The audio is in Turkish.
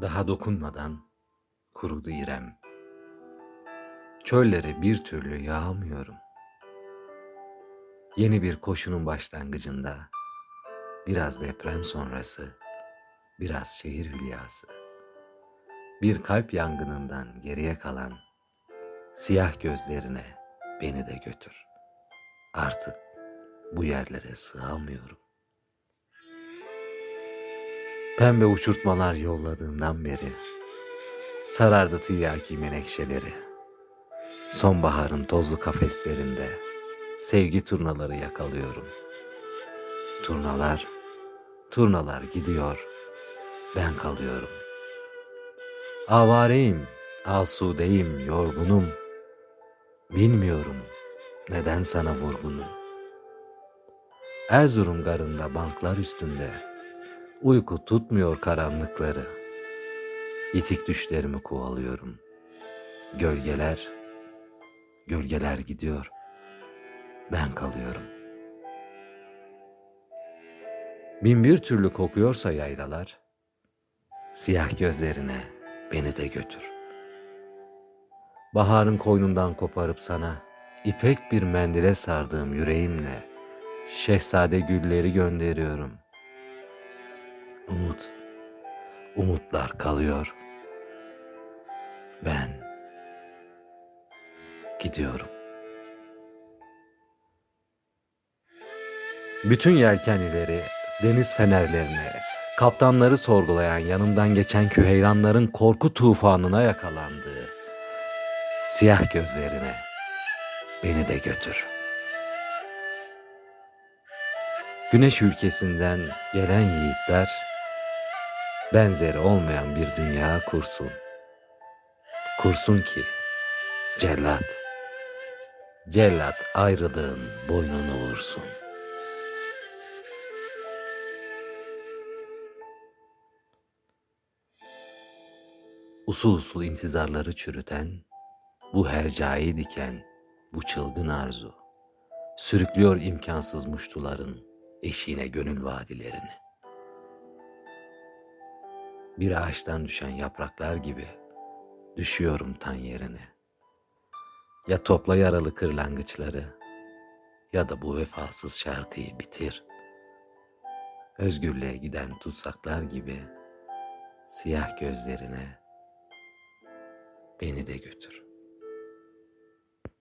Daha dokunmadan kurudu İrem. Çöllere bir türlü yağamıyorum. Yeni bir koşunun başlangıcında, biraz deprem sonrası, biraz şehir hülyası, bir kalp yangınından geriye kalan siyah gözlerine beni de götür. Artık bu yerlere sığamıyorum. Pembe uçurtmalar yolladığından beri sarardı tiryaki menekşeleri. Sonbaharın tozlu kafeslerinde sevgi turnaları yakalıyorum. Turnalar, turnalar gidiyor, ben kalıyorum. Avareyim, asudeyim, yorgunum. Bilmiyorum neden sana vurgunum. Erzurum garında banklar üstünde uyku tutmuyor karanlıkları. Yitik düşlerimi kovalıyorum. Gölgeler, gölgeler gidiyor. Ben kalıyorum. Bin bir türlü kokuyorsa yaylalar, siyah gözlerine beni de götür. Baharın koynundan koparıp sana ipek bir mendile sardığım yüreğimle şehzade gülleri gönderiyorum. Umut, umutlar kalıyor. Ben gidiyorum. Bütün yelkenlileri, deniz fenerlerini, kaptanları sorgulayan yanımdan geçen küheyranların korku tufanına yakalandığı siyah gözlerine beni de götür. Güneş ülkesinden gelen yiğitler benzeri olmayan bir dünya kursun. Kursun ki cellat, cellat ayrılığın boynunu vursun. Usul usul intizarları çürüten, bu hercai diken, bu çılgın arzu, sürüklüyor imkansız muştuların eşiğine gönül vadilerini. Bir ağaçtan düşen yapraklar gibi düşüyorum tan yerine. Ya topla yaralı kırlangıçları ya da bu vefasız şarkıyı bitir. Özgürlüğe giden tutsaklar gibi siyah gözlerine beni de götür.